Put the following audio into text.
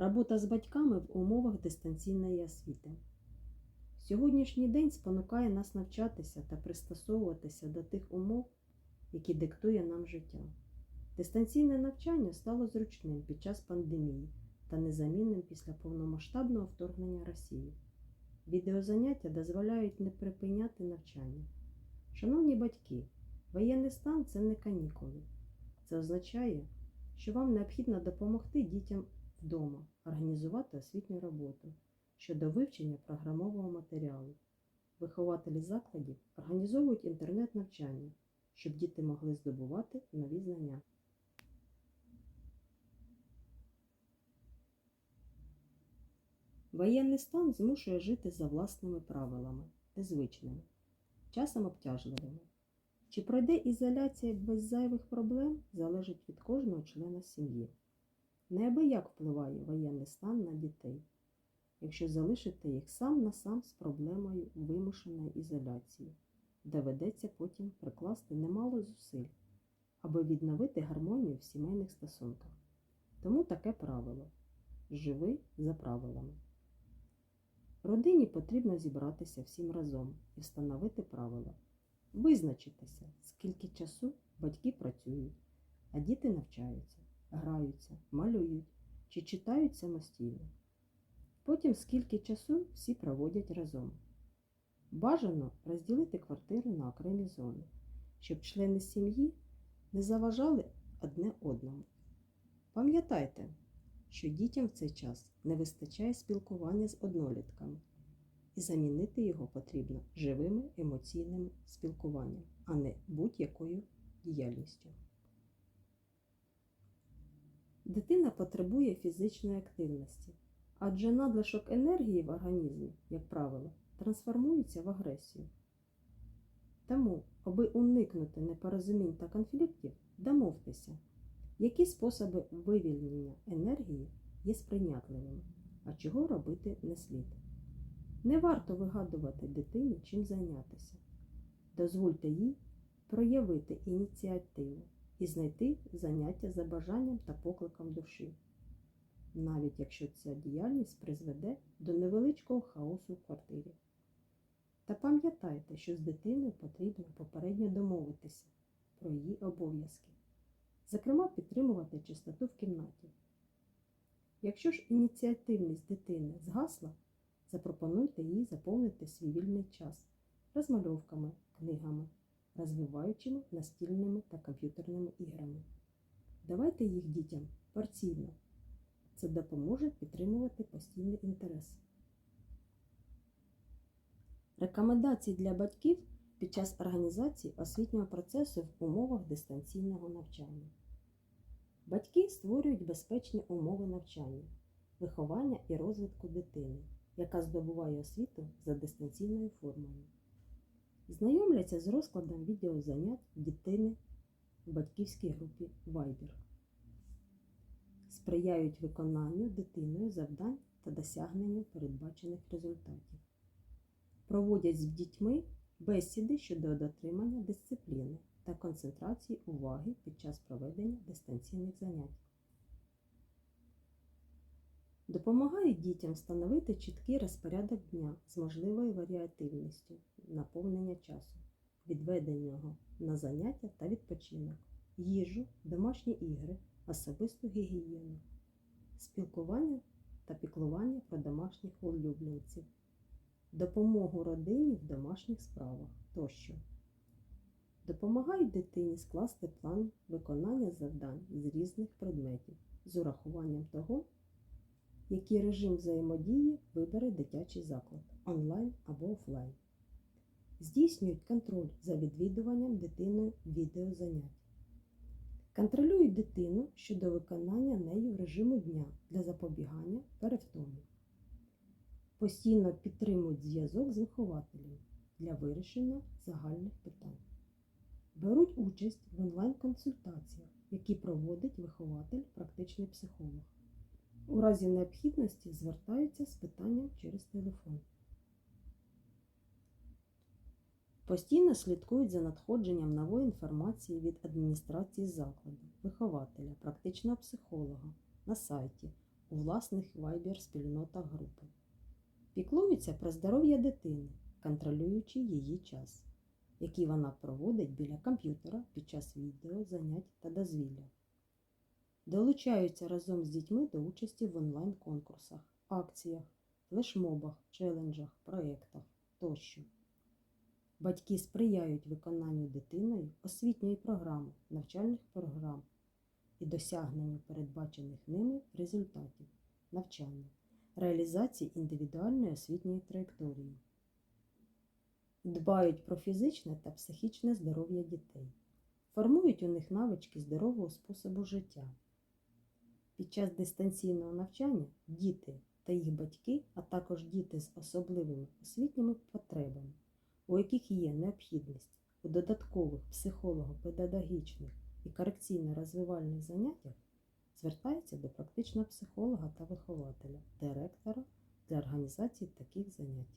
Робота з батьками в умовах дистанційної освіти. Сьогоднішній день спонукає нас навчатися та пристосовуватися до тих умов, які диктує нам життя. Дистанційне навчання стало зручним під час пандемії та незамінним після повномасштабного вторгнення Росії. Відеозаняття дозволяють не припиняти навчання. Шановні батьки, воєнний стан це не канікули. Це означає, що вам необхідно допомогти дітям вдома організувати освітню роботу щодо вивчення програмового матеріалу. Вихователі закладів організовують інтернет-навчання, щоб діти могли здобувати нові знання. Воєнний стан змушує жити за власними правилами, незвичними, часом обтяжливими. Чи пройде ізоляція без зайвих проблем, залежить від кожного члена сім'ї. Неабияк впливає воєнний стан на дітей, якщо залишити їх сам на сам з проблемою вимушеної ізоляції, доведеться потім прикласти немало зусиль, аби відновити гармонію в сімейних стосунках. Тому таке правило живи за правилами. Родині потрібно зібратися всім разом і встановити правила, визначитися, скільки часу батьки працюють, а діти навчаються, граються, малюють чи читають самостійно. Потім скільки часу всі проводять разом. Бажано розділити квартири на окремі зони, щоб члени сім'ї не заважали одне одному. Пам'ятайте, що дітям в цей час не вистачає спілкування з однолітками, і замінити його потрібно живими емоційним спілкуванням, а не будь-якою діяльністю. Дитина потребує фізичної активності, адже надлишок енергії в організмі, як правило, трансформується в агресію. Тому, аби уникнути непорозумінь та конфліктів, домовтеся, які способи вивільнення енергії є сприйнятливими, а чого робити не слід. Не варто вигадувати дитині, чим зайнятися. Дозвольте їй проявити ініціативу і знайти заняття за бажанням та покликом душі, навіть якщо ця діяльність призведе до невеличкого хаосу в квартирі. Та пам'ятайте, що з дитиною потрібно попередньо домовитися про її обов'язки, зокрема, підтримувати чистоту в кімнаті. Якщо ж ініціативність дитини згасла, запропонуйте їй заповнити свій вільний час розмальовками, книгами, розвиваючими настільними та комп'ютерними іграми. Давайте їх дітям порційно. Це допоможе підтримувати постійний інтерес. Рекомендації для батьків під час організації освітнього процесу в умовах дистанційного навчання. Батьки створюють безпечні умови навчання, виховання і розвитку дитини, яка здобуває освіту за дистанційною формою. Знайомляться з розкладом відеозанять дитини в батьківській групі Viber. Сприяють виконанню дитиною завдань та досягненню передбачених результатів. Проводять з дітьми бесіди щодо дотримання дисципліни та концентрації уваги під час проведення дистанційних занять. Допомагають дітям встановити чіткий розпорядок дня з можливою варіативністю наповнення часу, відведеного на заняття та відпочинок, їжу, домашні ігри, особисту гігієну, спілкування та піклування про домашніх улюбленців, допомогу родині в домашніх справах тощо. Допомагають дитині скласти план виконання завдань з різних предметів з урахуванням того, який режим взаємодії вибере дитячий заклад онлайн або офлайн. Здійснюють контроль за відвідуванням дитиною відеозанять. Контролюють дитину щодо виконання нею режиму дня для запобігання перевтомі. Постійно підтримують зв'язок з вихователем для вирішення загальних питань. Беруть участь в онлайн-консультаціях, які проводить вихователь, практичний психолог. У разі необхідності звертаються з питанням через телефон. Постійно слідкують за надходженням нової інформації від адміністрації закладу, вихователя, практичного психолога на сайті у власних вайбер-спільнотах групи. Піклуються про здоров'я дитини, контролюючи її час, який вона проводить біля комп'ютера під час відео, занять та дозвілля. Долучаються разом з дітьми до участі в онлайн-конкурсах, акціях, флешмобах, челенджах, проєктах тощо. Батьки сприяють виконанню дитиною освітньої програми, навчальних програм і досягненню передбачених ними результатів навчання, реалізації індивідуальної освітньої траєкторії. Дбають про фізичне та психічне здоров'я дітей, формують у них навички здорового способу життя. Під час дистанційного навчання діти та їх батьки, а також діти з особливими освітніми потребами, у яких є необхідність у додаткових психолого-педагогічних і корекційно-розвивальних заняттях, звертаються до практичного психолога та вихователя, директора для організації таких занять.